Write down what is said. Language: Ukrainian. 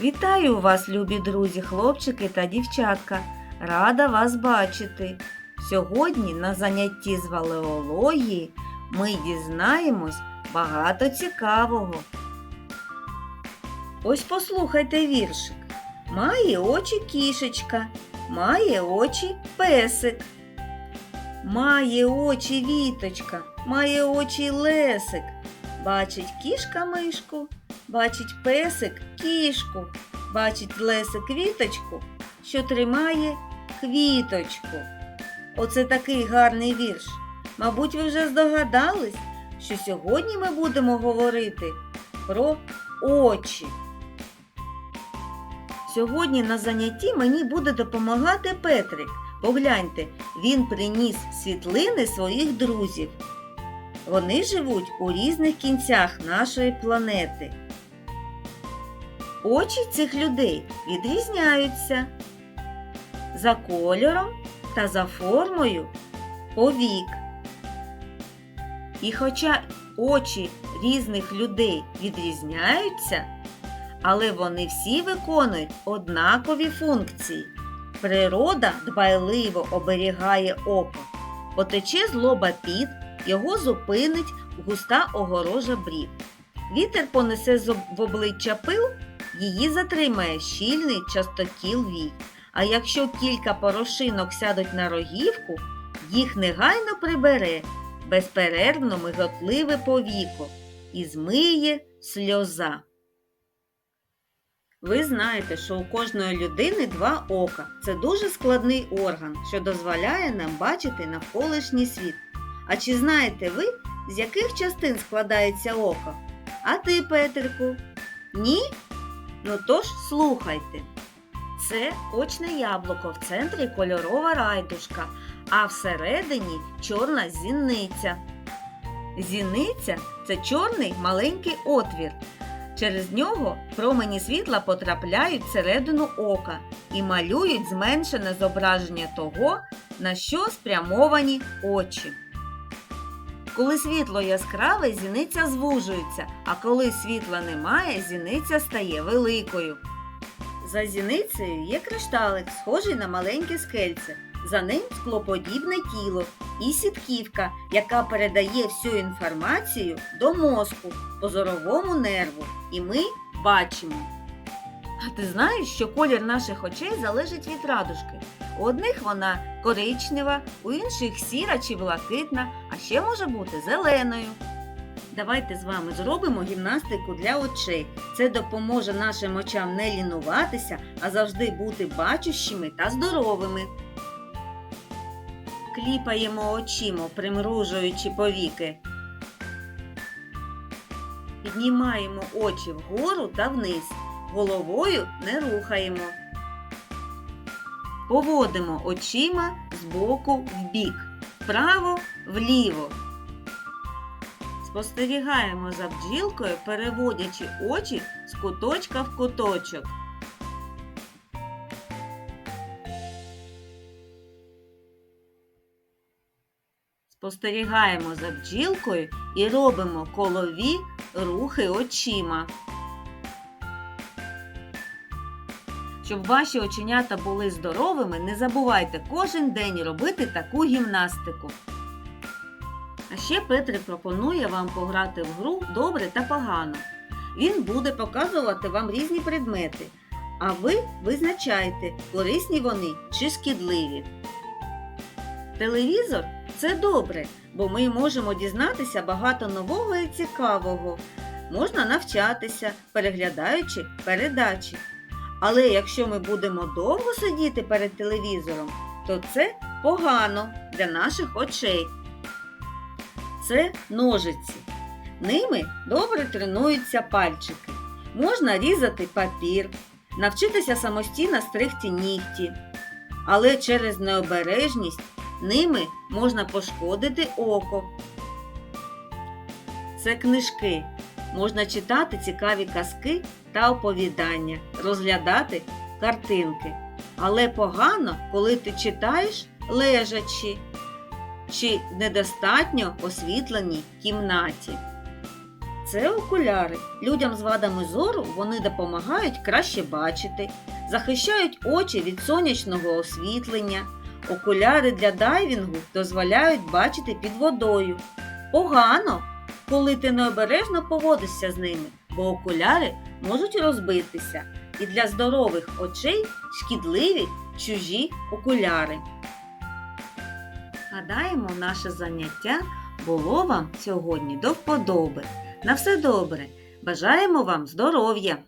Вітаю вас, любі друзі, хлопчики та дівчатка. Рада вас бачити. Сьогодні на занятті з валеології ми дізнаємось багато цікавого. Ось послухайте віршик. Має очі кішечка, має очі песик. Має очі віточка, має очі лесик. Бачить кішка мишку, бачить песик кішку, бачить лесик квіточку, що тримає квіточку. Оце такий гарний вірш. Мабуть, ви вже здогадались, що сьогодні ми будемо говорити про очі. Сьогодні на занятті мені буде допомагати Петрик. Погляньте, він приніс світлини своїх друзів. Вони живуть у різних кінцях нашої планети. Очі цих людей відрізняються за кольором та за формою повік. І хоча очі різних людей відрізняються, але вони всі виконують однакові функції. Природа дбайливо оберігає око. Потече з лоба піт, його зупинить густа огорожа брів. Вітер понесе в обличчя пил, її затримає щільний частокіл вій. А якщо кілька порошинок сядуть на рогівку, їх негайно прибере безперервно миготливе повіко і змиє сльоза. Ви знаєте, що у кожної людини два ока. Це дуже складний орган, що дозволяє нам бачити навколишній світ. А чи знаєте ви, з яких частин складається око? А ти, Петрику? Ні? Ну тож слухайте. Це очне яблуко, в центрі кольорова райдушка, а всередині чорна зіниця. Зіниця це чорний маленький отвір. Через нього промені світла потрапляють всередину ока і малюють зменшене зображення того, на що спрямовані очі. Коли світло яскраве, зіниця звужується, а коли світла немає, зіниця стає великою. За зіницею є кришталик, схожий на маленьке скельце. За ним склоподібне тіло і сітківка, яка передає всю інформацію до мозку по зоровому нерву, і ми бачимо. А ти знаєш, що колір наших очей залежить від радужки. У одних вона коричнева, у інших сіра чи блакитна, а ще може бути зеленою. Давайте з вами зробимо гімнастику для очей. Це допоможе нашим очам не лінуватися, а завжди бути бачущими та здоровими. Кліпаємо очима, примружуючи повіки. Піднімаємо очі вгору та вниз. Головою не рухаємо. Поводимо очима з боку в бік, вправо вліво. Спостерігаємо за бджілкою, переводячи очі з куточка в куточок. Спостерігаємо за бджілкою і робимо колові рухи очима. Щоб ваші оченята були здоровими, не забувайте кожен день робити таку гімнастику. А ще Петрик пропонує вам пограти в гру добре та погано. Він буде показувати вам різні предмети, а ви визначаєте, корисні вони чи шкідливі. Телевізор це добре, бо ми можемо дізнатися багато нового і цікавого. Можна навчатися, переглядаючи передачі. Але якщо ми будемо довго сидіти перед телевізором, то це погано для наших очей. Це ножиці. Ними добре тренуються пальчики. Можна різати папір, навчитися самостійно стригти нігті. Але через необережність ними можна пошкодити око. Це книжки. Можна читати цікаві казки та оповідання, розглядати картинки. Але погано, коли ти читаєш лежачи чи в недостатньо освітленій кімнаті. Це окуляри. Людям з вадами зору вони допомагають краще бачити, захищають очі від сонячного освітлення. Окуляри для дайвінгу дозволяють бачити під водою. Погано, коли ти необережно поводишся з ними, бо окуляри можуть розбитися. І для здорових очей шкідливі чужі окуляри. Гадаємо, наше заняття було вам сьогодні до вподоби. На все добре. Бажаємо вам здоров'я!